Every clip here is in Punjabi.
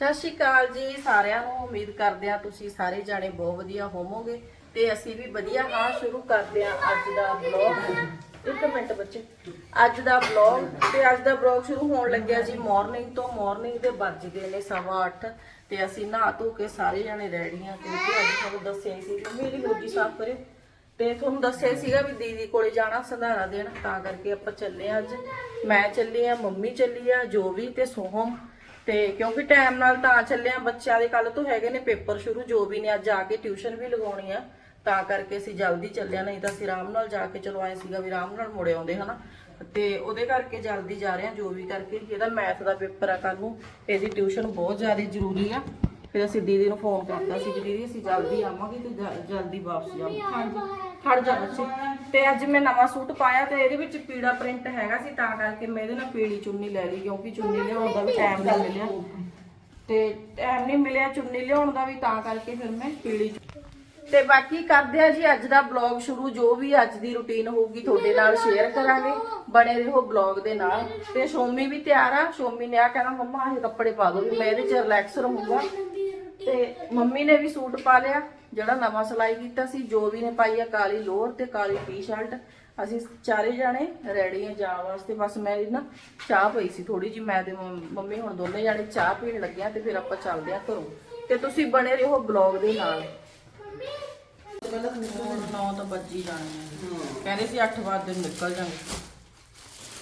ਸਤਿ ਸ਼੍ਰੀ ਅਕਾਲ ਜੀ, ਸਾਰਿਆਂ ਨੂੰ ਉਮੀਦ ਕਰਦੇ ਹਾਂ ਤੁਸੀਂ ਸਾਰੇ ਜਾਣੇ ਬਹੁਤ ਵਧੀਆ ਹੋਵੋਗੇ ਤੇ ਅਸੀਂ ਵੀ ਵਧੀਆ ਹਾਂ, ਸ਼ੁਰੂ ਕਰਦੇ ਹਾਂ ਅੱਜ ਦਾ ਵਲੌਗ ਇੱਕ ਮਿੰਟ ਬੱਚੇ, ਅੱਜ ਦਾ ਵਲੌਗ ਤੇ ਅੱਜ ਦਾ ਵਲੌਗ ਸ਼ੁਰੂ ਹੋਣ ਲੱਗਿਆ ਜੀ ਮਾਰਨਿੰਗ ਤੋਂ ਮਾਰਨਿੰਗ ਦੇ ਵੱਜ ਗਏ ਨੇ ਸਵਾ ਅੱਠ ਤੇ ਅਸੀਂ ਨਹਾ ਧੋ ਕੇ ਸਾਰੇ ਜਾਣੇ ਰੈਡੀ ਹਾਂ ਕਿਉਂਕਿ ਅੱਜ ਤੁਹਾਨੂੰ ਦੱਸਿਆ ਸੀ ਕਿ ਮੇਰੀ ਲੋਜੀ ਸਾਫ਼ ਕਰਿਓ। ਤੇ ਤੁਹਾਨੂੰ ਦੱਸਿਆ ਸੀਗਾ ਵੀ ਦੀਦੀ ਕੋਲੇ ਜਾਣਾ ਸੰਧਾਰਾ ਦੇਣ, ਤਾਂ ਕਰਕੇ ਆਪਾਂ ਚੱਲੇ ਹਾਂ ਅੱਜ। ਮੈਂ ਚੱਲੀ ਆ ਮੰਮੀ ਚੱਲੀ ਆ, ਜੋ ਵੀ ਤੇ ਸੋਹਮ। ਤੇ ਕਿਉਂਕਿ ਟਾਈਮ ਨਾਲ ਤਾਂ ਚੱਲੇ ਬੱਚਿਆਂ ਦੇ ਕੱਲ ਤੋਂ ਹੈਗੇ ਨੇ ਪੇਪਰ ਸ਼ੁਰੂ, ਜੋ ਵੀ ਨੇ ਅੱਜ ਜਾ ਕੇ ਟਿਊਸ਼ਨ ਵੀ ਲਗਾਉਣੀ ਆ, ਤਾਂ ਕਰਕੇ ਅਸੀਂ ਜਲਦੀ ਚੱਲਿਆ ਨਹੀਂ ਤਾਂ ਅਸੀਂ ਆਰਾਮ ਨਾਲ ਜਾ ਕੇ ਚਲੋ ਆਏ ਸੀਗਾ ਵੀ ਆਰਾਮ ਨਾਲ ਮੁੜੇ ਆਉਂਦੇ, ਹਨਾ। ਤੇ ਉਹਦੇ ਕਰਕੇ ਜਲਦੀ ਜਾ ਰਹੇ ਆ ਜੋ ਵੀ ਕਰਕੇ, ਇਹਦਾ ਮੈਥ ਦਾ ਪੇਪਰ ਆ ਕੱਲ ਨੂੰ, ਇਹਦੀ ਟਿਊਸ਼ਨ ਬਹੁਤ ਜ਼ਿਆਦਾ ਜ਼ਰੂਰੀ ਆ। ਫਿਰ ਅਸੀਂ ਦੀਦੀ ਨੂੰ ਫੋਨ ਕਰਤਾ ਸੀ ਕਿ ਦੀਦੀ ਅਸੀਂ ਜਲਦੀ ਆਵਾਂਗੇ ਤੇ ਜ- ਜਲਦੀ ਵਾਪਸ ਜਾਵਾਂਗੇ ਖੜ ਜਾ ਬੱਚੇ। ਤੇ ਅੱਜ ਮੈਂ ਨਵਾਂ ਸੂਟ ਪਾਇਆ ਤੇ ਇਹਦੇ ਵਿੱਚ ਪੀੜਾ ਪ੍ਰਿੰਟ ਹੈਗਾ ਸੀ ਤਾਂ ਕਰਕੇ ਮੈਂ ਇਹਦੇ ਨਾਲ ਪੀਲੀ ਚੁੰਨੀ ਲੈ ਲਈ ਕਿਉਂਕਿ ਚੁੰਨੀ ਲਿਆਉਣ ਦਾ ਵੀ ਟਾਈਮ ਨਹੀਂ ਮਿਲਿਆ। ਤੇ ਟਾਈਮ ਨਹੀਂ ਮਿਲਿਆ ਚੁੰਨੀ ਲਿਆਉਣ ਦਾ ਵੀ ਤਾਂ ਕਰਕੇ ਫਿਰ ਮੈਂ ਪੀਲੀ ਤੇ ਬਾਕੀ ਕਰਦੇ ਆ ਜੀ ਅੱਜ ਦਾ ਬਲੌਗ ਸ਼ੁਰੂ ਜੋ ਵੀ ਅੱਜ ਦੀ ਰੁਟੀਨ ਹੋਊਗੀ ਤੁਹਾਡੇ ਨਾਲ ਸ਼ੇਅਰ ਕਰਾਂਗੇ ਬਣੇ ਰਹੋ ਬਲੌਗ ਦੇ ਨਾਲ। ਤੇ ਸ਼ੋਮੀ ਵੀ ਤਿਆਰ ਆ ਸ਼ੋਮੀ ਨੇ ਆ ਕਹਿਣਾ ਮੰਮਾ ਇਹ ਕੱਪੜੇ ਪਾ ਦੋ ਵੀ ਮੈਂ ਇਹਦੇ ਚ ਰਿਲੈਕਸ ਰਹੂੰਗਾ। ਤੇ ਮੰਮੀ ਨੇ ਵੀ ਸੂਟ ਪਾ ਲਿਆ ਜਿਹੜਾ ਨਵਾਂ ਸਿਲਾਈ ਕੀਤਾ ਸੀ ਜੋ ਵੀ ਨੇ ਪਾਈ ਆ ਕਾਲੀ ਲੋਅਰ ਤੇ ਕਾਲੀ ਟੀ-ਸ਼ਰਟ। ਅਸੀਂ ਚਾਰੇ ਜਾਣੇ ਰੈਡੀ ਆ ਜਾਣ ਵਾਸਤੇ ਬਸ ਮੈਂ ਨਾ ਚਾਹ ਪਈ ਸੀ ਥੋੜੀ ਜੀ ਮੈਂ ਤੇ ਮੰਮ- ਹੁਣ ਦੋਨੇ ਜਾਣੇ ਚਾਹ ਪੀਣ ਲੱਗੇ ਆ ਤੇ ਫਿਰ ਆਪਾਂ ਚੱਲਦੇ ਆ ਘਰੋਂ। ਤੇ ਤੁਸੀਂ ਬਣੇ ਰਹੋ ਬਲੌਗ ਦੇ ਨਾਲ। ਹੁਣ 9 ਤਾਂ ਵੱਜ ਜਾਣੇ ਕਹਿੰਦੇ ਸੀ 8 ਵਜੇ ਦਿਨ ਨਿਕਲ ਜਾਵਾਂਗੇ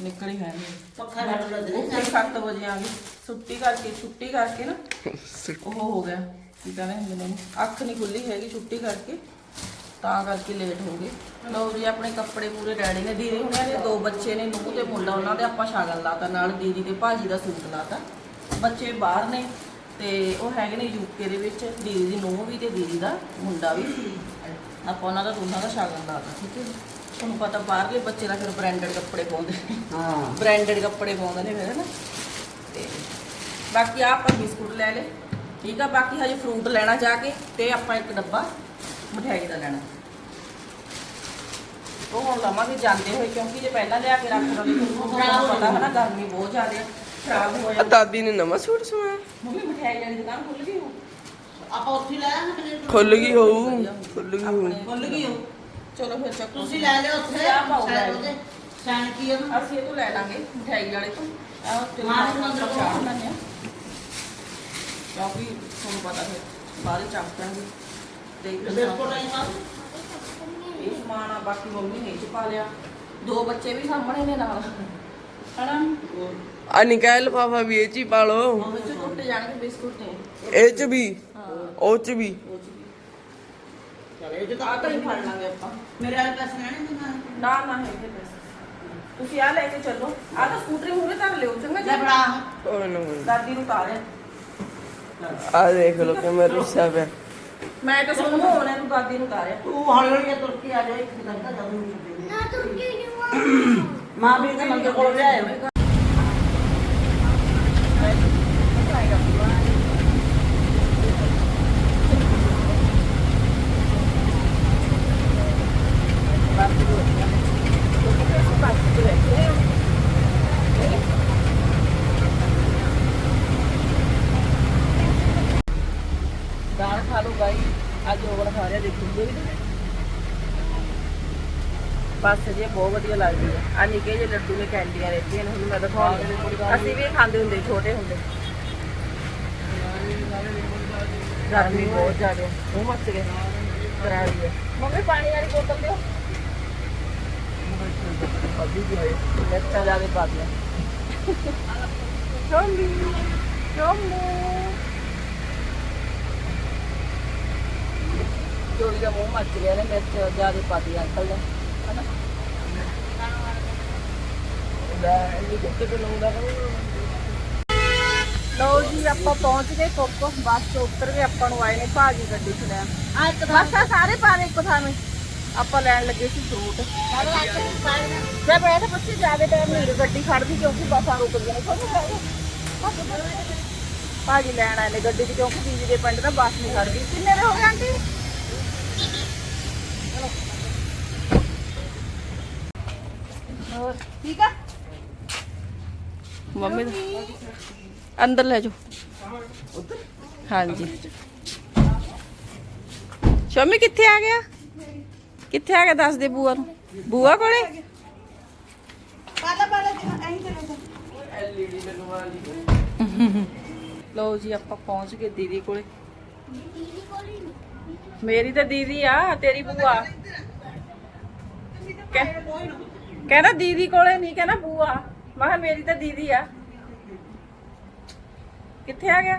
ਨਿਕਲ ਹੀ ਨਹੀਂ। ਪੱਖਾ ਲੱਗ ਲੱਗ ਉੱਥੇ 7 ਵਜੇ ਆ ਗਈ। ਛੁੱਟੀ ਕਰਕੇ ਛੁੱਟੀ ਕਰਕੇ ਨਾ ਉਹ ਹੋ ਗਿਆ। ਕੀ ਕਹਿੰਦੇ ਹੁੰਦੇ ਨੇ ਉਹਨੂੰ? ਅੱਖ ਨਹੀਂ ਖੁੱਲੀ ਹੈਗੀ ਛੁੱਟੀ ਕਰਕੇ ਤਾਂ ਕਰਕੇ ਲੇਟ ਹੋ ਗਏ। ਲਓ ਜੀ ਆਪਣੇ ਕੱਪੜੇ ਪੂਰੇ ਰੈਡੀ ਨੇ ਦੀਦੀ ਹੁਣਾਂ ਦੇ ਦੋ ਬੱਚੇ ਨੇ ਨੂੰਹ ਤੇ ਮੁੰਡਾ ਉਹਨਾਂ ਦੇ ਆਪਾਂ ਸ਼ਗਨ ਲਾਤਾ ਨਾਲ ਦੀਦੀ ਦੇ ਭਾਜੀ ਦਾ ਸੂਟ ਲਾਤਾ। ਬੱਚੇ ਬਾਹਰ ਨੇ ਤੇ ਉਹ ਹੈਗੇ ਨੇ ਯੂਕੇ ਦੇ ਵਿੱਚ ਦੀਦੀ ਦੀ ਨੂੰਹ ਵੀ ਤੇ ਦੀਦੀ ਦਾ ਮੁੰਡਾ ਵੀ। ਆਪਾਂ ਉਹਨਾਂ ਦਾ ਦੋਨਾਂ ਦਾ ਸ਼ਗਨ ਲਾਤਾ। ਠੀਕ ਹੈ। ਜੀ। ਤੁਹਾਨੂੰ ਪਤਾ ਬਾਹਰਲੇ ਬੱਚੇ ਦਾ ਫਿਰ ਬ੍ਰਾਂਡਡ ਕੱਪੜੇ ਪਾਉਂਦੇ ਹਾਂ। ਬ੍ਰਾਂਡਡ ਕੱਪੜੇ ਪਾਉਂਦੇ ਨੇ ਫਿਰ ਨਾ। ਤੇ ਬਾਕੀ ਆਹ ਆਪਾਂ ਬਿਸਕੁਟ ਲੈ ਲੇ ਠੀਕ ਆ ਬਾਕੀ ਹਜੇ ਫਰੂਟ ਲੈਣਾ ਜਾ ਕੇ ਤੇ ਆਪਾਂ ਇੱਕ ਡੱਬਾ ਮਠਿਆਈ ਦਾ ਲੈਣਾ। ਉਹ ਹੁਣ ਲਵਾਂਗੇ ਜਾਂਦੇ ਹੋਏ ਕਿਉਂਕਿ ਜੇ ਪਹਿਲਾਂ ਲਿਆ ਕੇ ਰੱਖ ਲਵਾਂਗੇ ਤੁਹਾਨੂੰ ਪਤਾ ਹੈ ਨਾ ਗਰਮੀ ਬਹੁਤ ਜ਼ਿਆਦਾ ਖਰਾਬ ਹੋ ਆ ਜਾਂਦਾ। ਦਾਦੀ ਨੇ ਨਵਾਂ ਸੂਟ ਸਵਾਇਆ। ਮੰਮੀ ਮਠਿਆਈ ਵਾਲੀ ਦੁਕਾਨ ਖੁੱਲ ਗਈ ਹੋ ਆਪਾਂ ਉੱਥੇ ਲੈ ਆਵਾਂਗੇ। ਖੁੱਲ ਗਈ ਹੋਊ ਖੁੱਲ ਗਈ ਹੋਊ। ਖੁੱਲ ਗਈ ਉਹ ਚਲੋ ਫਿਰ ਚੱਕੋ। ਤੁਸੀਂ ਲੈ ਲਿਓ ਉੱਥੇ। ਚਾਹ ਪਾਓ ਲੈ ਸਾਈਡ ਲਿਓ। ਉਹਦੇ ਸਾਈਨ ਕੀ ਉਹਨੂੰ? ਅਸੀਂ ਇਹ ਤੋਂ ਲੈ ਲਾਂਗੇ ਮਠਿਆਈ ਵਾਲੇ ਤੋਂ। ਆਹ ਤੇ ਹਾਂ, ਨਾਲ ਇਹਨੂੰ ਅੰਦਰ ਚਾਹ ਬਣਾਉਂਦੇ ਹਾਂ ਕਿਉਂਕਿ ਤੁਹਾਨੂੰ ਪਤਾ ਫਿਰ ਬਾਹਰ ਚੱਪਾਂਗੇ ਤੇ ਫਿਰ ਬਿਸਕੁਟ ਆਈ ਪਾ ਇਹ ਸਮਾਨ ਆ ਬਾਕੀ ਮੰਮੀ ਨੇ ਇਹ ਚ ਪਾ ਲਿਆ। ਦੋ ਬੱਚੇ ਵੀ ਸਾਹਮਣੇ ਨੇ ਨਾਲ। ਹਨਾ? ਆ ਨਿਕਾਇ ਲਫਾਫਾ ਵੀ ਇਹ ਚ ਹੀ ਪਾ ਲਓ। ਉਹ ਵਿੱਚ ਟੁੱਟ ਜਾਣਗੇ ਬਿਸਕੁਟ ਨੇ ਇਹ ਚ ਵੀ। ਹਾਂ। ਉਹ ਚ ਵੀ। ਚਲੇ ਜੇ ਆ ਤਾਂ ਹੀ ਫੜ ਲਾਂਗੇ ਆਪਾਂ। ਮੇਰੇ ਵਾਲੇ ਪੈਸੇ ਲੈਣੇ ਨਹੀਂ ਮੈਂ ਨਾ ਨਾ ਹੈਗੇ ਪੈਸੇ। ਤੁਸੀਂ ਆ ਲੈ ਕੇ ਚੱਲੋ। ਆ ਤਾਂ ਸਕੂਟਰੀ ਮੂਰੇ ਧਰ ਲਿਓ ਚੰਗਾ ਲੈ ਬੜਾ ਉਹ ਨਾ ਹੋਏ। ਦਾਦੀ ਨੂੰ ਤਾਰਿਆ ਆ ਦੇਖ ਲੋ ਕਿ ਮੈਂ ਰੁੱਸਾ ਪਿਆ। ਮੈਂ ਤਾਂ ਸੁਣ ਹੋਣਾ ਨੂੰ ਦਾਦੀ ਨੂੰ ਤਾਰਿਆ ਤੂੰ ਹੌਲੀ ਹੌਲੀ ਤੁਰ ਕੇ ਆ ਜਾ ਇੱਕ ਦੰਦਾ ਜਦੋਂ ਨੂੰ ਨਾ ਤੁਰ ਕੇ ਮਾਂ ਵੀ ਇਹਦੇ ਮੰਦਰ ਕੋਲ ਲਿਆਏ ਬਾਈ ਅੱਜ ਓਵਲ ਖਾ ਰਿਹਾ ਦੇਖੋ ਬਸ ਜੀ ਬਹੁਤ ਵਧੀਆ ਲੱਗਦੀ ਹੈ ਆ ਨਿੱਕੇ ਜਿਹੇ ਲੱਡੂ ਨੇ ਕੈਂਡੀਆਂ ਰਹਿੰਦੀਆਂ ਨੇ, ਹੁਣ ਮੈਂ ਤਾਂ ਖਾਉਂਦੀ ਅਸੀਂ ਵੀ ਖਾਂਦੇ ਹੁੰਦੇ ਛੋਟੇ ਹੁੰਦੇ। ਗਰਮੀ ਬਹੁਤ ਜ਼ਿਆਦਾ ਹੈ। ਮੂੰਹ ਮੱਚ ਗਏ ਕਰਾ ਰਹੀ ਹੈ ਮੰਮੀ, ਪਾਣੀ ਵਾਲੀ ਬੋਤਲ ਦਿਓ। ਅਭੀ ਵੀ ਹੈ ਮਿਰਚਾਂ ਜ਼ਿਆਦਾ ਪਾ ਦਿਆ ਚੋਮੀ ਚੋਮੂ ਜੋੜੀ ਦਾ ਮੂੰਹ ਮੱਚ ਗਿਆ ਨੇ ਮਿਰਚ ਜ਼ਿਆਦਾ ਪਾਤੀ ਅੰਕਲ ਨੇ ਹਨਾ? ਲੈ ਇਹ ਕਿੱਥੇ ਤੇ ਲਾਉਂਦਾ ਲਓ ਜੀ ਆਪਾਂ ਪਹੁੰਚ ਗਏ ਕੋਕ ਬੱਸ ਤੋਂ ਉਤਰ ਕੇ ਆਪਾਂ ਨੂੰ ਆਏ ਨੇ ਭਾਜੀ ਗੱਡੀ ਚ ਲੈਣ। ਆ ਇੱਕ ਬਸ ਆ ਸਾਰੇ ਪਾਣੇ ਇੱਕੋ ਥਾਂ ਨੂੰ। ਆਪਾਂ ਲੈਣ ਲੱਗੇ ਸੀ ਫਰੂਟ। ਮੈਂ ਬੈਠ ਬੱਚੇ ਜ਼ਿਆਦਾ ਟਾਈਮ ਨਹੀਂ ਗੱਡੀ ਖੜਦੀ ਕਿਉਂਕਿ ਬੱਸਾਂ ਰੁਕਦੀਆਂ ਨੇ ਤੁਹਾਨੂੰ ਭਾਜੀ ਲੈਣ ਆਏ ਨੇ ਗੱਡੀ 'ਚ ਕਿਉਂਕਿ ਦੀਦੀ ਦੇ ਪਿੰਡ ਦਾ ਬੱਸ ਨਹੀਂ ਖੜਦੀ ਕਿੰਨੇ ਦੇ ਹੋ ਗਏ ਆਂਟੀ? ਹੋਰ ਠੀਕ ਆ? ਮੰਮੀ ਦਾ- ਅੰਦਰ ਲੈ ਜਾਓ। ਹਾਂਜੀ। ਸ਼ਮੀ ਕਿੱਥੇ ਆ ਗਿਆ? ਕਿੱਥੇ ਆ ਗਿਆ ਦੱਸ ਦੇ ਬੂਆ ਨੂੰ? ਬੂਆ ਕੋਲੇ? ਪਾਲਾ ਪਾਲਾ ਐਂ ਚਲੇ ਜਾ ਐਲਈਡੀ ਲਗਵਾ ਲਈ ਲਓ ਜੀ ਆਪਾਂ ਪਹੁੰਚ ਗਏ ਦੀਦੀ ਕੋਲੇ। ਮੇਰੀ ਤਾਂ ਦੀਦੀ ਆ ਤੇਰੀ ਬੂਆ। ਕਹਿ- ਕਹਿੰਦਾ ਦੀਦੀ ਕੋਲੇ ਨਹੀਂ ਕਹਿੰਦਾ ਬੂਆ। ਮੈਂ ਕਿਹਾ ਮੇਰੀ ਤਾਂ ਦੀਦੀ ਆ। ਕਿੱਥੇ ਆ ਗਿਆ?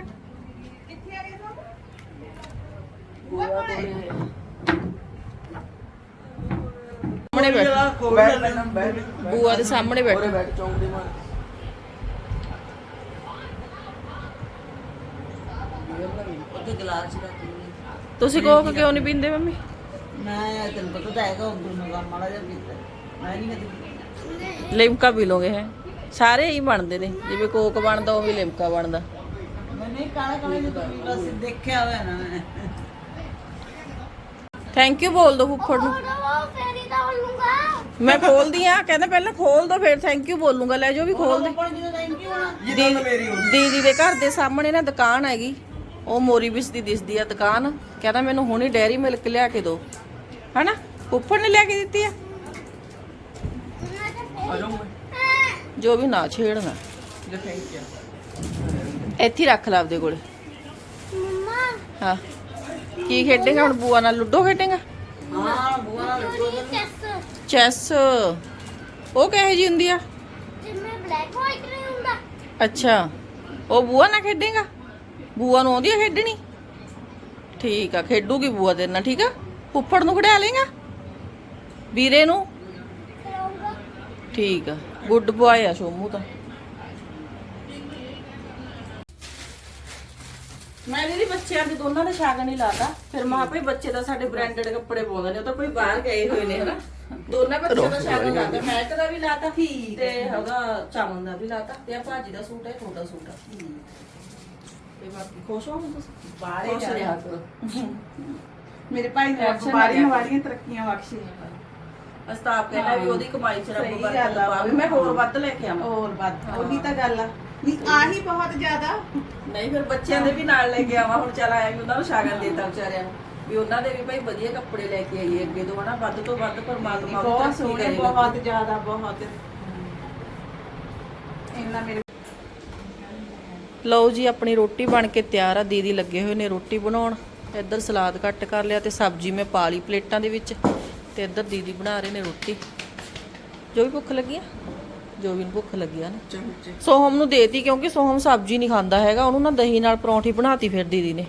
ਕਿੱਥੇ ਆ ਗਿਆ ਬੂਆ ਕੋਲੇ। ਸਾਹਮਣੇ ਬੈਠ। ਬੈਠ ਪਹਿਲਾਂ ਬੈਠ। ਬੂਆ ਦੇ ਸਾਹਮਣੇ ਉਰੇ ਬੈਠ ਬੈਠ ਚੌਂਕ ਦੇ ਮਾਰ ਉੱਥੇ ਗਲਾਸ ਰੱਖ ਲਈ ਤੁਸੀਂ ਕੋਕ ਕਿਉਂ ਨਹੀਂ ਪੀਂਦੇ ਮੰਮੀ? ਮੈਂ ਤੈਨੂੰ ਪਤਾ ਤਾਂ ਹੈਗਾ ਨੂੰ ਕੰਮ ਮਾੜਾ ਜਿਹਾ ਕੀਤਾ ਮੈਂ ਨਹੀਂ ਕਦੇ ਲਿਮਕਾ ਪੀ ਲੋਗੇ ਹੈ। ਸਾਰੇ ਹੀ ਬਣਦੇ ਨੇ ਜਿਵੇਂ ਕੋਕ ਬਣਦਾ ਉਹ ਵੀ ਲਿਮਕਾ ਬਣਦਾ। ਮੈਂ ਨਹੀਂ ਕਾਲਾ ਕਾਲਾ ਜਿਹਾ ਤੂੰ ਬਸ ਦੇਖਿਆ ਹੋਇਆ ਨਾ ਮੈਂ। ਥੈਂਕ ਯੂ ਬੋਲ ਦੋ ਫੁੱਫੜ ਨੂੰ। ਮੈਂ ਖੋਲਦੀ ਆ ਕਹਿੰਦਾ ਪਹਿਲਾਂ ਖੋਲ ਦੋ ਫਿਰ ਥੈਂਕ ਯੂ ਬੋਲੂੰਗਾ ਲੈ ਜੋ ਵੀ ਖੋਲ ਦੇ। ਦੀ- ਦੀਦੀ ਦੇ ਘਰ ਦੇ ਸਾਹਮਣੇ ਨਾ ਦੁਕਾਨ ਹੈਗੀ ਉਹ ਮੋਰੀ ਬਿਸ ਦੀ ਦਿਸਦੀ ਆ ਦੁਕਾਨ। ਕਹਿੰਦਾ ਮੈਨੂੰ ਹੁਣੇ ਡੈਰੀ ਮਿਲਕ ਲਿਆ ਕੇ ਦਿਓ ਹਨਾ? ਫੁੱਫੜ ਨੇ ਲਿਆ ਕੇ ਦਿੱਤੀ ਆ? ਆ ਜਾਓ ਜੋ ਵੀ ਨਾ ਛੇੜਨਾ। ਜੇ ਥੈਂਕ ਯੂ ਇੱਥੇ ਹੀ ਰੱਖ ਲੈ ਆਪਦੇ ਕੋਲੇ। ਹਾਂ। ਕੀ ਖੇਡੇਗਾ ਹੁਣ ਬੂਆ ਨਾਲ? ਲੁੱਡੋ ਖੇਡੇਗਾ? ਹਾਂ ਬੁਆ ਨਾਲ ਲੱਡੂ ਦੇ ਚੈਸ ਉਹ ਕਿਹੋ ਜੀ ਹੁੰਦੀ ਆ? ਅੱਛਾ। ਉਹ ਬੂਆ ਨਾਲ ਖੇਡੇਗਾ? ਬੂਆ ਨੂੰ ਆਉਂਦੀ ਆ ਖੇਡਣੀ? ਠੀਕ ਆ ਖੇਡੂਗੀ ਬੂਆ ਤੇਰੇ ਨਾਲ ਠੀਕ ਆ? ਫੁੱਫੜ ਨੂੰ ਖੜਿਆ ਲੇਗਾ ਵੀਰੇ ਨੂੰ? ਠੀਕ ਆ। ਗੁੱਡ ਬੁਆਏ ਆ ਸ਼ੋਮੂ ਤਾਂ। ਮੈਂ ਦੀਦੀ ਬੱਚਿਆਂ ਦੇ ਦੋਨਾਂ ਦੇ ਸ਼ਾਗਨ ਹੀ ਲਾਤਾ। ਫਿਰ ਮਾਂ ਭਈ ਬੱਚੇ ਤਾਂ ਸਾਡੇ ਬ੍ਰਾਂਡਡ ਕੱਪੜੇ ਪਾਉਂਦੇ ਨੇ ਉਹ ਤਾਂ ਕੋਈ ਬਾਹਰ ਗਏ ਹੋਏ ਨੇ ਹਨਾ। ਦੋਨਾਂ ਬੱਚਿਆਂ ਦਾ ਸ਼ਾਗਨ ਲਾਤਾ। ਮੈਟ ਦਾ ਵੀ ਲਾਤਾ ਤੇ ਹੈਗਾ ਚਾਵਨ ਦਾ ਵੀ ਲਾਤਾ ਤੇ ਆ ਭਾਜੀ ਦਾ ਸੂਟ ਹੈ ਛੋਟਾ ਸੂਟ ਆ। ਤੇ ਬਾਕੀ ਖੁਸ਼ ਹੋ ਤੁਸੀਂ? ਬਾਹਰੇ ਖੁਸ਼ ਜਾ ਰਿਹਾ ਕਰੋ। ਮੇਰੇ ਭਾਈ ਨੇ Action ਬਾਰੀ ਆ ਗਿਆ। ਵਾਰੀਆਂ ਤਰੱਕੀਆਂ ਬਖਸ਼ੀਆਂ। ਅਸਤਾਪ ਕਹਿੰਦਾ ਵੀ ਉਹਦੀ ਕਮਾਈ ਚ ਰੱਬ ਸਹੀ ਗੱਲ ਆ। ਪਾਵੇ ਮੈਂ ਹੋਰ ਵੱਧ ਲੈ ਕੇ ਆਵਾਂ। ਹੋਰ ਬਾਤ ਉਹੀ ਤਾਂ ਗੱਲ ਆ। ਨਹੀਂ ਆਹੀ ਬਹੁਤ ਜ਼ਿਆਦਾ। ਨਹੀਂ ਫਿਰ ਬੱਚਿਆਂ ਦੇ ਵੀ ਨਾਲ ਲੈ ਕੇ ਆਵਾਂ। ਹੁਣ ਚੱਲ ਆਇਆ ਵੀ ਉਹਨਾਂ ਨੂੰ ਸ਼ਾਗਨ ਦੇਤਾ ਵਿਚਾਰਿਆਂ ਨੂੰ। ਵੀ ਉਹਨਾਂ ਦੇ ਵੀ ਭਾਈ ਵਧੀਆ ਕੱਪੜੇ ਲੈ ਕੇ ਆਈਏ ਅੱਗੇ ਤੋਂ ਹਨਾ? ਵੱਧ ਤੋਂ ਵੱਧ ਪਰਮਾਤਮਾ ਉਹਦੀ ਬਹੁਤ ਤਰੱਕੀ ਸੋਹਣੇ ਕਰੇ। ਬਹੁਤ ਜ਼ਿਆਦਾ ਬਹੁਤ। ਇੰਨਾ ਮੇਰੇ ਲਓ ਜੀ ਆਪਣੀ ਰੋਟੀ ਬਣ ਕੇ ਤਿਆਰ ਆ। ਦੀਦੀ ਲੱਗੇ ਹੋਏ ਨੇ ਰੋਟੀ ਬਣਾਉਣ। ਇੱਧਰ ਸਲਾਦ ਕੱਟ ਕਰ ਲਿਆ ਤੇ ਸਬਜ਼ੀ ਮੈਂ ਪਾ ਲਈ ਪਲੇਟਾਂ ਦੇ ਵਿੱਚ। ਤੇ ਇੱਧਰ ਦੀਦੀ ਬਣਾ ਰਹੇ ਨੇ ਰੋਟੀ। ਜੋ ਵੀ ਭੁੱਖ ਲੱਗੀ ਆ। ਜੋ ਵੀ ਨੂੰ ਭੁੱਖ ਲੱਗੀ ਆ ਨਾ। ਸੋਹਮ ਨੂੰ ਦੇਤੀ ਕਿਉਂਕਿ ਸੋਹਮ ਸਬਜ਼ੀ ਨਹੀਂ ਖਾਂਦਾ ਹੈਗਾ। ਉਹਨੂੰ ਨਾ ਦਹੀਂ ਨਾਲ ਪਰੌਂਠੀ ਬਣਾਤੀ ਫਿਰ ਦੀਦੀ ਨੇ।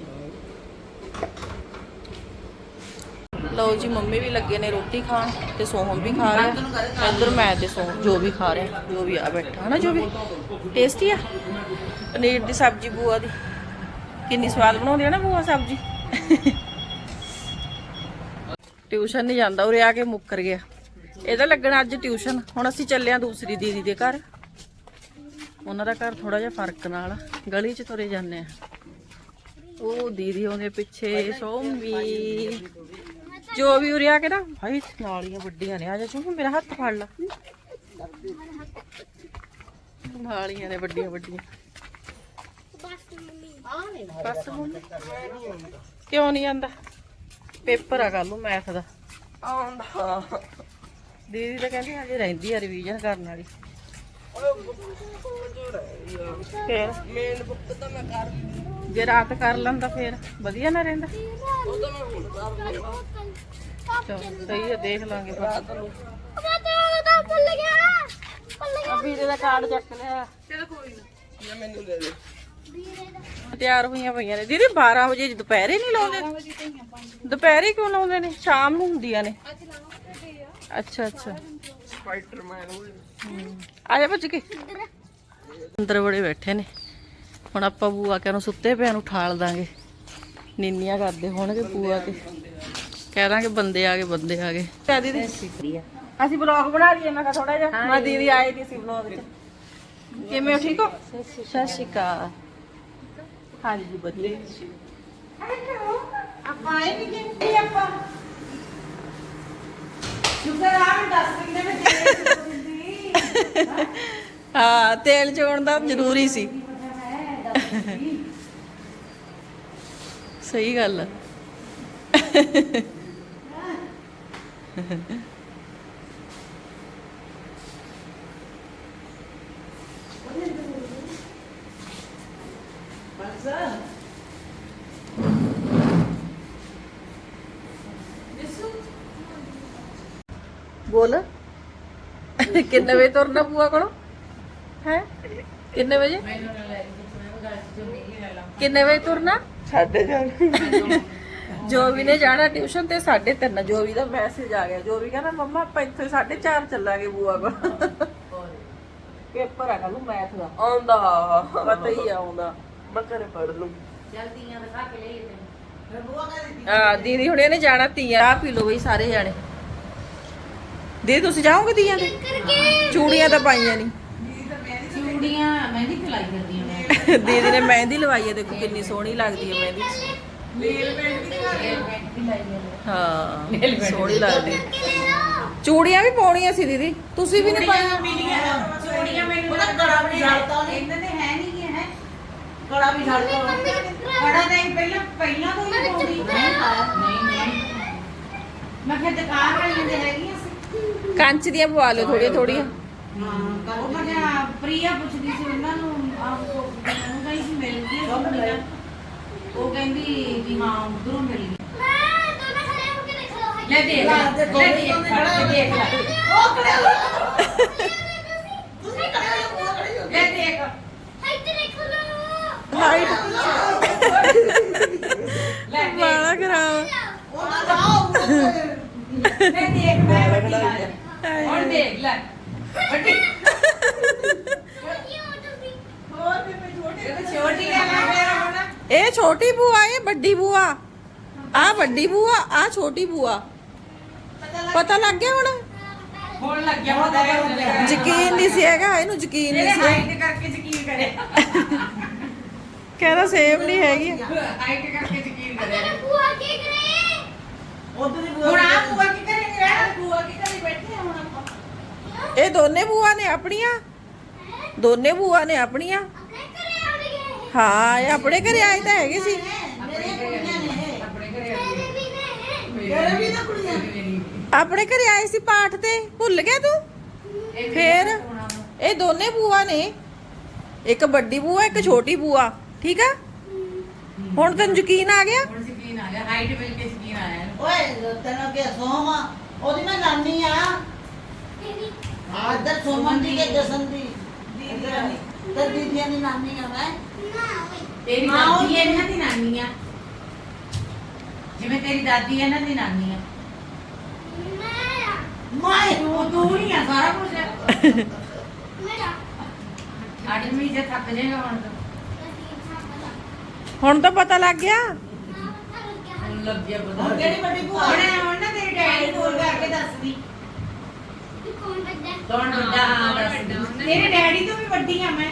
ਲਓ ਜੀ ਮੰਮੀ ਵੀ ਲੱਗੇ ਨੇ ਰੋਟੀ ਖਾਣ ਤੇ ਸੋਹਮ ਵੀ ਖਾ ਰਿਹਾ। ਇੱਧਰ ਮੈਂ ਤੇ ਸੋਹਮ ਜੋ ਵੀ ਖਾ ਰਿਹਾ ਜੋ ਵੀ ਆ ਬੈਠਾ ਹਨਾ ਜੋ ਵੀ। ਟੇਸਟੀ ਆ? ਪਨੀਰ ਦੀ ਸਬਜ਼ੀ ਬੂਆ ਦੀ। ਕਿੰਨੀ ਸਵਾਦ ਬਣਾਉਂਦੀ ਆ ਨਾ ਬੂਆ ਸਬਜ਼ੀ। ਟਿਊਸ਼ਨ ਨਹੀਂ ਜਾਂਦਾ, ਉਰੇ ਆ ਕੇ ਮੁੱਕਰ ਗਿਆ। ਇਹਦਾ ਲੱਗਣਾ ਅੱਜ ਟਿਊਸ਼ਨ, ਹੁਣ ਅਸੀਂ ਚੱਲੇ ਆ ਦੂਸਰੀ ਦੀਦੀ ਦੇ ਘਰ। ਉਹਨਾਂ ਦਾ ਘਰ ਥੋੜਾ ਜਿਹਾ ਫ਼ਰਕ ਨਾਲ ਗਲੀ 'ਚ ਤੁਰੇ ਜਾਂਦੇ ਆ। ਉਹ ਦੀਦੀ ਉਹਦੇ ਪਿੱਛੇ, ਸੋਮੀ। ਜੋ ਵੀ ਉਰੇ ਆ ਕੇ ਨਾ ਭਾਈ ਨਾਲੀਆਂ ਵੱਡੀਆਂ ਨੇ, ਆ ਜਾ ਚੁੰਮ, ਮੇਰਾ ਹੱਥ ਫੜ ਲਾ। ਨਾਲੀਆਂ ਨੇ ਵੱਡੀਆਂ ਵੱਡੀਆਂ। ਬਸ ਹੁਣ ਕਿਉਂ ਨਹੀਂ ਆਂਦਾ ਪੇਪਰ ਆ ਕੱਲ ਨੂੰ ਮੈਥ ਦਾ। ਆਉਂਦਾ। ਦੀਦੀ ਤਾਂ ਕਹਿੰਦੀ ਹਜੇ ਰਹਿੰਦੀ ਆ ਰਿਵੀਜ਼ਨ ਕਰਨ ਵਾਲੀ। ਫੇਰ? ਮੇਨ ਬੁੱਕ ਤਾਂ ਮੈਂ ਕਰ ਜੇ ਰਾਤ ਕਰ ਲੈਂਦਾ ਫੇਰ ਵਧੀਆ ਨਾ ਰਹਿੰਦਾ। ਉਹ ਤਾਂ ਮੈਂ ਹੁਣ ਕਰ ਲਿਆ ਚਲੋ ਸਹੀ ਹੈ ਦੇਖ ਲਾਂਗੇ। ਰਾਤ ਨੂੰ। ਆ ਦਾ ਕਾਰਡ ਚੱਕ ਲਿਆ। ਜਾਂ ਮੈਨੂੰ ਦੇ ਦੇ। ਤਿਆਰ ਹੋਈਆਂ ਪਈਆਂ ਨੇ। ਦੀਦੀ 12 ਵਜੇ ਦੁਪਹਿਰੇ ਨਹੀਂ ਲਾਉਂਦੇ? ਦੁਪਹਿਰੇ ਕਿਉਂ ਲਾਉਂਦੇ ਨੇ? ਸ਼ਾਮ ਨੂੰ ਹੁੰਦੀਆਂ ਨੇ। ਅੱਛਾ ਅੱਛਾ। ਸਪਾਈਡਰਮੈਨ ਆ ਜਾ ਭੱਜ ਕੇ। ਅੰਦਰ ਬੜੇ ਬੈਠੇ ਨੇ। ਹੁਣ ਆਪਾਂ ਬੂਆ ਕੇ ਨੂੰ ਸੁੱਤੇ ਪਿਆ ਨੂੰ ਠਾਲ ਦਾਂਗੇ। ਨੀਨੀਆਂ ਕਰਦੇ ਹੋਣਗੇ ਬੂਆ ਕੇ। ਕਹਿ ਦਾਂਗੇ ਬੰਦੇ ਆ ਗਏ ਬੰਦੇ ਆ ਗਏ। ਦੀਦੀ। ਅਸੀਂ ਬਲੌਗ ਬਣਾ ਲਈਏ ਮੈਂ ਕਿਹਾ ਥੋੜਾ ਜਿਹਾ। ਮੈਂ ਦੀਦੀ ਆਏ ਸੀ ਬਲੌਗ 'ਚ। ਕਿਵੇਂ ਹੋ ਠੀਕ ਹੋ? ਸਤਿ ਸ਼੍ਰੀ ਅਕਾਲ। ਹਾਂਜੀ ਵਧੀਆ ਆਪਾਂ ਆਏ ਨਹੀਂ ਕਿੰਨੀ ਆਪਾਂ ਸ਼ੁਕਰ ਆ ਮੈਂ ਦੱਸ ਦਿੰਦੇ ਮੈਂ ਤੇਰੇ ਦਿੰਦੀ। ਹਾਂ ਤੇਲ ਚੋਣ ਦਾ ਜ਼ਰੂਰੀ ਸੀ। ਸਹੀ ਗੱਲ ਆ। ਬੋਲ। ਕਿੰਨੇ ਵਜੇ ਤੁਰਨਾ ਬੂਆ ਕੋਲੋਂ? ਹੈ? ਕਿੰਨੇ ਵਜੇ? ਕਿੰਨੇ ਵਜੇ ਤੁਰਨਾ? ਛੱਡ ਜਾ ਜੋਵੀ ਨੇ ਜਾਣਾ ਟਿਊਸ਼ਨ ਤੇ 3:30 ਜੋਵੀ ਦਾ ਮੈਸੇਜ ਆ ਗਿਆ। ਜੋਵੀ ਕਹਿੰਦਾ ਮੰਮਾ ਆਪਾਂ ਇੱਥੇ 4:30 ਚੱਲਾਂਗੇ ਬੂਆ ਕੋਲ। ਪੇਪਰ ਆ ਕੱਲ ਨੂੰ ਮੈਥ ਦਾ। ਆਉਂਦਾ। ਪਤਾ ਹੀ ਆਉਂਦਾ। ਮੈਂ ਘਰੇ ਪੜ ਲੂੰ ਆ ਦੀਦੀ ਹੁਣੇ ਨੇ ਜਾਣਾ ਤੀਆਂ। ਆ ਪੀ ਲਓ ਬਈ ਸਾਰੇ ਜਾਣੇ। ਦੀਦੀ ਤੁਸੀਂ ਜਾਓਗੇ ਤੀਆਂ ਤੇ ਚੂੜੀਆਂ ਤਾਂ ਪਾਈਆਂ ਨਹੀਂ ਚੂੜੀਆਂ ਮਹਿੰਦੀ ਕਰਦੀਆਂ ਨੇ। ਦੀਦੀ ਨੇ ਮਹਿੰਦੀ ਲਵਾਈ ਹੈ ਦੇਖੋ ਕਿੰਨੀ ਸੋਹਣੀ ਲੱਗਦੀ ਹੈ ਮਹਿੰਦੀ। ਹਾਂ ਸੋਹਣੀ ਲੱਗਦੀ। ਚੂੜੀਆਂ ਵੀ ਪਾਉਣੀਆਂ ਸੀ ਦੀਦੀ। ਤੁਸੀਂ ਵੀ ਨਹੀਂ ਪਾਈਆਂ? ਚੂੜੀਆਂ ਮੈਨੂੰ ਉਹਦਾ ਵੀ ਉਹਨੇ। ਇਹਨਾਂ ਦੇ ਹੈ ਨਹੀਂ ਕਿ ਹੈ। ਕੜਾ ਵੀ ਛੱਡ ਦੋ ਬੜਾ ਨਹੀਂ ਪਹਿਲਾਂ ਪਹਿਲਾਂ ਤੋਂ ਹੀ ਪਾਉਂਦੀ। ਨਹੀਂ ਨਹੀਂ। ਮੈਂ ਕਿਹਾ ਦੁਕਾਨ ਵਾਲੀਆਂ ਦੇ ਹੈਗੀਆਂ ਕੰਚ ਦੀਆਂ ਪਵਾ ਲਓ ਥੋੜੀਆਂ ਥੋੜੀਆਂ ਉਹ ਮੈਂ ਪ੍ਰਿਆ ਪੁੱਛਦੀ ਸੀ ਉਹਨਾਂ ਨੂੰ ਆਪ ਮੈਨੂੰ ਕਹੀ ਸੀ ਮਿਲ ਗਈ ਉਹ ਕਹਿੰਦੀ ਵੀ ਹਾਂ ਉਧਰੋਂ ਮਿਲ ਗਈ। ਲੈ ਦੇਖ ਲੈ। ਲੈ ਦੇਖ ਲੈ। ਦੇਖ ਲੈ ਉਹ ਹੋ? ਤੁਸੀਂ ਹੋ? ਉਹ ਹੋ? ਲੈ ਦੇਖ। ਹਾਈਟ ਲੈ ਦੇਖ। ਵਾਲਾ ਖਰਾਬ। ਉਹ ਨਾ ਜਾਓ ਲੈ ਦੇਖ। ਮੈਂ ਵੱਡੀ ਆ ਜਾ। ਹੁਣ ਦੇਖ ਲੈ। ਵੱਡੀ ਇਹ ਛੋਟੀ ਆ ਮੈਂ ਮੇਰਾ ਹੁਣ ਇਹ ਛੋਟੀ ਬੂਆ ਇਹ ਵੱਡੀ ਬੂਆ ਆ ਵੱਡੀ ਬੂਆ ਆ ਛੋਟੀ ਬੂਆ ਪਤਾ ਲੱਗ ਗਿਆ ਹੁਣ? ਹੁਣ ਲੱਗਿਆ ਪਤਾ ਹੈ ਯਕੀਨ ਨਹੀਂ ਸੀ ਹੈਗਾ ਇਹਨੂੰ ਯਕੀਨ ਨਹੀਂ ਸੀ। ਹਾਈਟ ਕਰਕੇ ਯਕੀਨ ਕਰਿਆ ਕਹਿੰਦਾ ਸੇਮ ਨਹੀਂ ਹੈਗੀ। ਹਾਈਟ ਕਰਕੇ ਯਕੀਨ ਕਰਿਆ ਉਧਰ ਹੀ ਹੁਣ ਆ ਬੂਆ ਕੀ ਕਰੇਂਗੇ? ਰਹਿਣਾ ਬੂਆ ਕੀ ਕਰੀ ਬੈਠੇ ਆ ਹੁਣ ਆਪਾਂ ਇਹ ਦੋਨੇ ਬੂਆ ਨੇ ਆਪਣੀਆਂ? ਦੋਨੇ ਬੂਆ ਨੇ ਆਪਣੀਆਂ? ਹਾਂ ਇਹ ਆਪਣੇ ਘਰੇ ਆਏ ਤਾਂ ਹੈਗੇ ਸੀ। ਮੇਰੇ ਕੁੜੀਆਂ ਨੇ ਆਪਣੇ ਘਰੇ ਆ ਗਏ। ਮੇਰੇ ਵੀ ਨਾ ਕੁੜੀਆਂ। ਆਪਣੇ ਘਰੇ ਆਏ ਸੀ ਪਾਠ ਤੇ। ਭੁੱਲ ਗਿਆ ਤੂੰ? ਫੇਰ? ਇਹ ਦੋਨੇ ਬੂਆ ਨੇ। ਇੱਕ ਵੱਡੀ ਬੂਆ ਇੱਕ ਛੋਟੀ ਬੂਆ। ਠੀਕ ਆ? ਹੁਣ ਤੈਨੂੰ ਯਕੀਨ ਆ ਗਿਆ? ਹੁਣ ਯਕੀਨ ਆ ਗਿਆ। ਹਾਈਟ ਮਿਲ ਕੇ ਯਕੀਨ ਆਇਆ। ਓਏ ਤੈਨੂੰ ਕੀ ਸੋਮਾ ਉਹਦੀ ਮੈਂ ਨਾਨੀ ਆ। ਆਦਰ ਸੋਮਨ ਦੀ ਕੇ ਜਸਨ ਦੀ। ਦੀਦੀ ਤੇ ਦੀਦੀਆਂ ਦੀ ਨਾਨੀ ਆ ਮੈਂ। ਤੇਰੀ ਹਾਂ, ਉਹ ਦਾਦੀ ਹੈ ਇਹਨਾਂ ਦੀ ਨਾਨੀ ਆ। ਜਿਵੇਂ ਤੇਰੀ ਦਾਦੀ ਹੈ ਇਹਨਾਂ ਦੀ ਨਾਨੀ ਆ। ਮੈਂ ਤੂੰ ਤੂੰ ਹੀ ਆ ਸਾਰਾ ਕੁਝ ਆਦਮੀ ਜੇ ਥੱਕ ਜਾਏਗਾ ਹੁਣ ਤਾਂ। ਹੁਣ ਤਾਂ ਪਤਾ ਲੱਗ ਗਿਆ। ਹੁਣ ਲੱਗ ਗਿਆ ਹੁਣ ਪਤਾ ਕਿਹੜੀ ਵੱਡੀ ਭੂਆ? ਹੁਣ ਹੁਣ ਨਾ ਤੇਰੀ ਡੈਡੀ ਨੂੰ ਕਰਕੇ ਦੱਸਦੀ। ਕੌਣ ਵੱਡਾ? ਹਾਂ ਦੱਸ ਤੇਰੇ ਡੈਡੀ ਤੋਂ ਵੀ ਵੱਡੀ ਆ ਮੈਂ।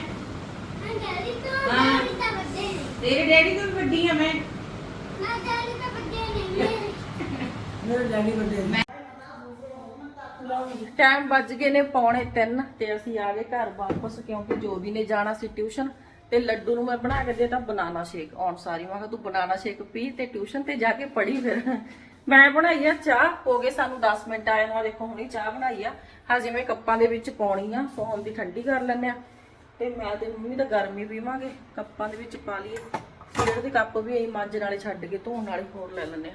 ਤੇਰੇ ਡੈਡੀ ਤੋਂ ਵੀ ਵੱਡੀ ਆ ਮੈਂ। ਮੇਰੇ। ਡੈਡੀ ਵੱਡੇ ਨੇ। ਟਾਈਮ ਵੱਜ ਗਏ ਨੇ ਪੌਣੇ 3 ਤੇ ਅਸੀਂ ਆ ਗਏ ਘਰ ਵਾਪਸ ਕਿਉਂਕਿ ਜੋਬੀ ਨੇ ਜਾਣਾ ਸੀ ਟਿਊਸ਼ਨ ਤੇ ਲੱਡੂ ਨੂੰ ਮੈਂ ਬਣਾ ਕੇ ਦੇਤਾ ਬਨਾਨਾ ਸ਼ੇਕ। ਆਉਣ ਸਾਰੀ ਮੈਂ ਕਿਹਾ ਤੂੰ ਬਨਾਨਾ ਸ਼ੇਕ ਪੀ ਤੇ ਟਿਊਸ਼ਨ ਤੇ ਜਾ ਕੇ ਪੜੀ ਫਿਰ। ਮੈਂ ਬਣਾਈ ਆ ਚਾਹ ਹੋ ਗਏ ਸਾਨੂੰ 10 ਮਿੰਟ ਆਏ ਨੂੰ। ਦੇਖੋ ਹੁਣੀ ਚਾਹ ਬਣਾਈ ਆ। ਹਾਂ ਜਿਵੇਂ ਕੱਪਾਂ ਦੇ ਵਿੱਚ ਪਾਉਣੀ ਆ, ਸੌਣ ਦੀ ਠੰਡੀ ਕਰ ਲੈਂਦੇ ਆ। ਤੇ ਮੈਂ ਤੇ ਮੰਮੀ ਤਾਂ ਗਰਮੀ ਪੀਵਾਂਗੇ, ਕੱਪਾਂ ਦੇ ਵਿੱਚ ਪਾ ਲਈਏ। ਜਿਹੜੇ ਦੇ ਕੱਪ ਵੀ ਅਸੀਂ ਮਾਂਜਣ ਵਾਲੇ ਛੱਡ ਕੇ ਧੋਣ ਵਾਲੇ ਹੋਰ ਲੈ ਲੈਂਦੇ ਆ।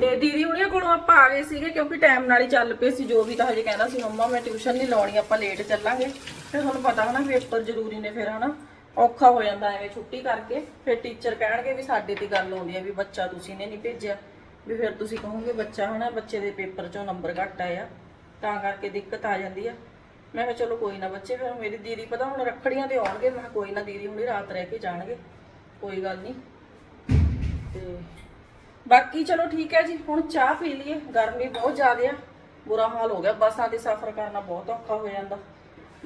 ਤੇ ਦੀਦੀ ਹੁਣੀਆਂ ਕੋਲੋਂ ਆਪਾਂ ਆ ਗਏ ਸੀਗੇ ਕਿਉਂਕਿ ਟਾਈਮ ਨਾਲ ਹੀ ਚੱਲ ਪਏ ਸੀ, ਜੋ ਵੀ ਤਾਂ ਹਜੇ ਕਹਿੰਦਾ ਸੀ, ਮੰਮਾ, ਮੈਂ ਟਿਊਸ਼ਨ ਨਹੀਂ ਲਾਉਣੀ, ਆਪਾਂ ਲੇਟ ਚੱਲਾਂਗੇ। ਫਿਰ ਤੁਹਾਨੂੰ ਪਤਾ ਹਨਾ, ਪੇਪਰ ਜ਼ਰੂਰੀ ਨੇ ਫਿਰ ਹਨਾ। ਔਖਾ ਹੋ ਜਾਂਦਾ ਐਵੇਂ ਛੁੱਟੀ ਕਰਕੇ। ਫਿਰ ਟੀਚਰ ਕਹਿਣਗੇ ਵੀ ਸਾਡੇ ਤੇ ਗੱਲ ਆਉਂਦੀ ਹੈ ਵੀ ਬੱਚਾ ਤੁਸੀਂ ਨੇ ਨਹੀਂ ਭੇਜਿਆ। ਵੀ ਫਿਰ ਤੁਸੀਂ ਕਹੋਗੇ ਬੱਚਾ ਹਨਾ, ਬੱਚੇ ਦੇ ਪੇਪਰ 'ਚੋਂ ਨੰਬਰ ਘੱਟ ਆਇਆ ਤਾਂ ਕਰਕੇ ਦਿੱਕਤ ਆ ਜਾਂਦੀ ਆ। ਮੈਂ ਕਿਹਾ ਚਲੋ ਕੋਈ ਨਾ ਬੱਚੇ, ਫਿਰ ਮੇਰੀ ਦੀਦੀ ਪਤਾ ਹੁਣ ਰੱਖੜੀਆਂ ਤੇ ਆਉਣਗੇ। ਮੈਂ ਕਿਹਾ ਕੋਈ ਨਾ ਦੀਦੀ ਹੁਣੀ ਰਾਤ ਰਹਿ ਕੇ ਜਾਣਗੇ। ਕੋਈ ਗੱਲ ਨਹੀਂ। ਤੇ ਬਾਕੀ ਚਲੋ ਠੀਕ ਹੈ ਜੀ, ਹੁਣ ਚਾਹ ਪੀ ਲਈਏ। ਗਰਮੀ ਬਹੁਤ ਜ਼ਿਆਦਾ ਆ। ਬੁਰਾ ਹਾਲ ਹੋ ਗਿਆ। ਬੱਸਾਂ ਦੇ ਸਫ਼ਰ ਕਰਨਾ ਬਹੁਤ ਔਖਾ ਹੋ ਜਾਂਦਾ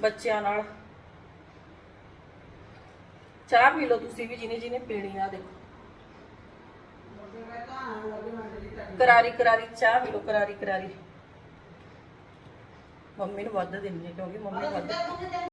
ਬੱਚਿਆਂ ਨਾਲ। ਚਾਹ ਪੀ ਲਓ ਤੁਸੀਂ ਵੀ ਜਿਹਨੇ ਜਿਹਨੇ ਪੀਣੀ ਆ ਦੇਖੋ। ਕਰਾਰੀ ਕਰਾਰੀ, ਚਾਹ ਪੀ ਲਓ, ਕਰਾਰੀ ਕਰਾਰੀ। ਮੰਮੀ ਨੂੰ ਵੱਧ ਦਿੰਦੀ ਹਾਂ ਕਿਉਂਕਿ ਮੰਮੀ ਵੱਧ